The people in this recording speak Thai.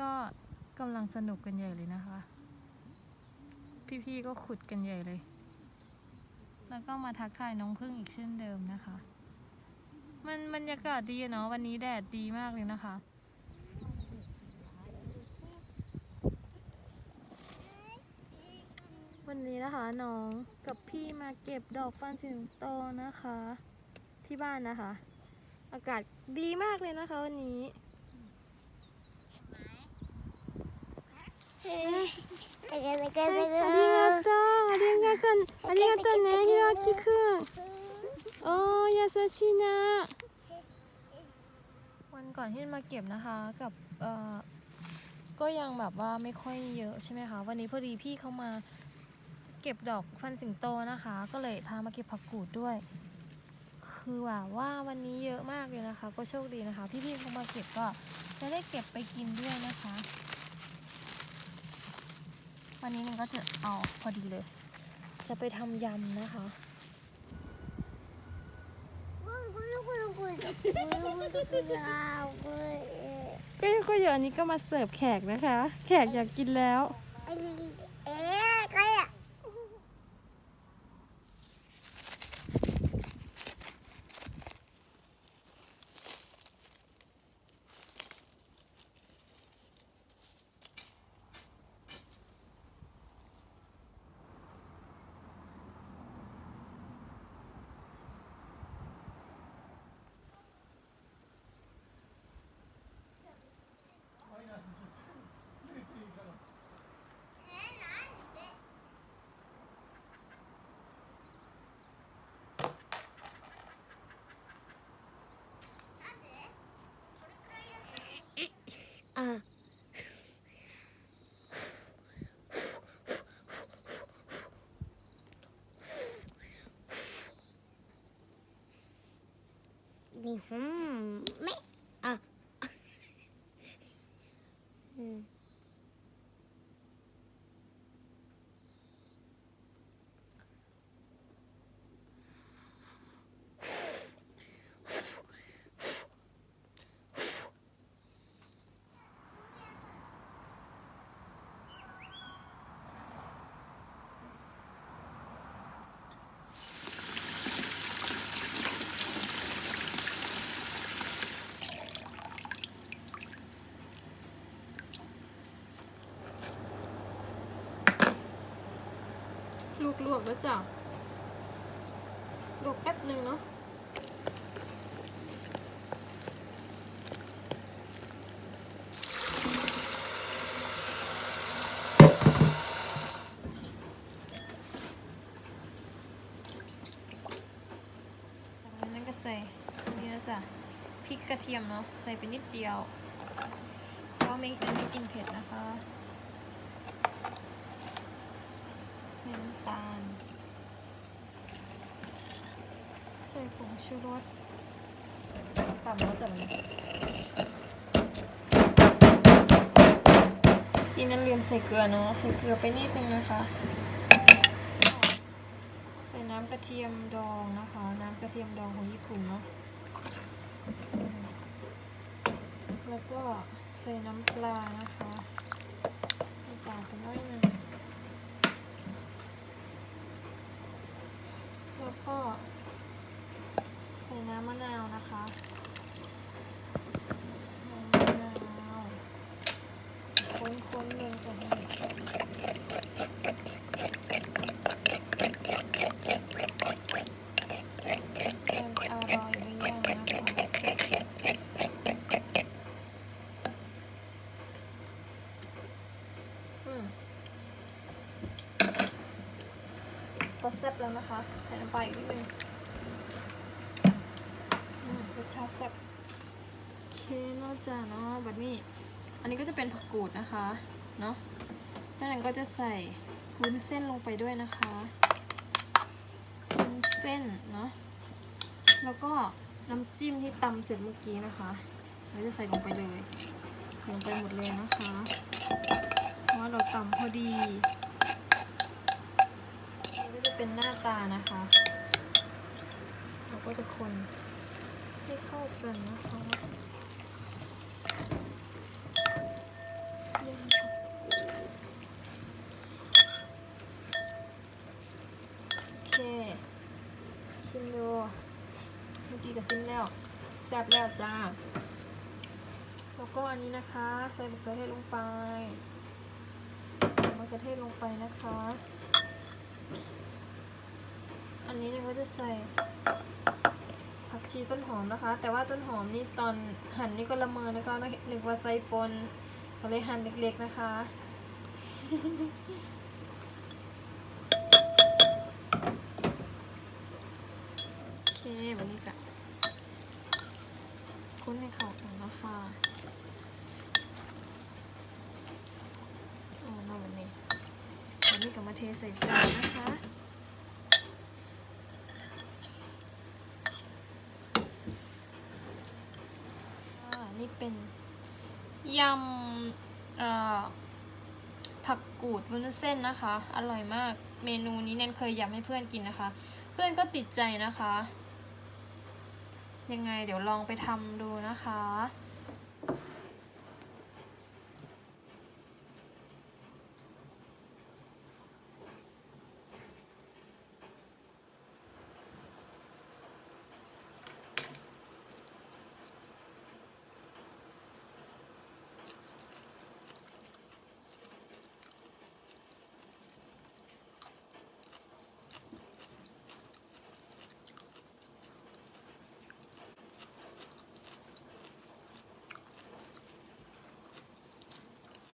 ก็กำลังสนุกกันใหญ่เลยนะคะ พี่ๆก็ขุดกันใหญ่เลย แล้วก็มาทักทายน้องพึ่งอีกเช่นเดิมนะคะ มันบรรยากาศดีเนาะวันนี้แดดดีมากเลยนะคะวันนี้นะคะน้องกับพี่มาเก็บดอกฟันสิงโตนะคะ ที่บ้านนะคะ อากาศดีมากเลยนะคะวันนี้ ありがとう。ありがとうありがとうありがとうねひろきくんโอ้優しいนะวันก่อนที่มาเก็บนะคะกับเอ่อก็ยังแบบว่าไม่ค่อยเยอะใช่ไหมคะวันนี้พอดีพี่เขามาเก็บดอกฟันสิงโตนะคะ ก็เลยพามาเก็บผักกูดด้วย คือว่าว่าวันนี้เยอะมากเลยนะคะ ก็โชคดีนะคะที่พี่เขามาเก็บก็จะได้เก็บไปกินด้วยนะคะ วันนี้หนึ่งก็จะเอาพอดีเลย จะไปทำยำนะคะ ก็ก็เดี๋ยวอันนี้ก็มาเสิร์ฟแขกนะคะ แขกอยากกินแล้วあ。日嗯。你红妹 จ้ะลวกแป๊บหนึ่งเนาะจากนั้นก็ใส่นนี้นะจ๊ะพริกกระเทียมเนาะใส่ไปนิดเดียวเพราะไม่ไม่กินเผ็ดนะคะ ใส่น้ำตาล ใส่ ผงชูรสต่ำแล้วจังกินนั้นลืมใส่เกลือเนาะใส่เกลือไปนิดนึงนะคะ ใส่น้ำกระเทียมดองนะคะ น้ำกระเทียมดองของญี่ปุ่นเนาะแล้วก็ใส่น้ำปลานะคะน้ำปลาไปหน้อยหนึง แล้วก็ใส่น้ำมะนาวนะคะน้ำมะนาว ค้นเมืองจะก็แซ่บแล้วนะคะ ใส่น้ำปลาอีกนิดนึงรสชาติแซ่บโอเคนอกจากเนาะแบบนี้ อันนี้ก็จะเป็นผักกูดนะคะ เนาะแล้วนั้นก็จะใส่วุ้นเส้นลงไปด้วยนะคะวุ้นเส้นเนาะ แล้วก็น้ำจิ้มที่ตำเสร็จเมื่อกี้นะคะเราจะใส่ลงไปเลยลงไปหมดเลยนะคะเพราะว่าเราตำพอดีนี่ก็จะเป็นหน้าตานะคะ เราก็จะคนให้เข้ากันนะคะ แล้วแซ่บแล้วจ้า แล้วก็อันนี้นะคะ ใส่มะเขือเทศลงไปใส่มะเขือเทศลงไปนะคะ อันนี้เนี่ยก็จะใส่ผักชีต้นหอมนะคะ แต่ว่าต้นหอมนี่ตอนหั่นนี่ก็ละเมอนะคะนึกว่าใส่ปนก็เลยหั่นเล็กๆนะคะ โอเควันนี้ก็คุ้นให้เข้ากันนะคะโอ้มาวันนี้วันนี้ก็มาเทใส่จานนะคะอ่านี่เป็นยำผักกูดวุ้นเส้นนะคะ อร่อยมาก เมนูนี้แนนเคยยำให้เพื่อนกินนะคะ เพื่อนก็ติดใจนะคะ ยังไงเดี๋ยวลองไปทำดูนะคะ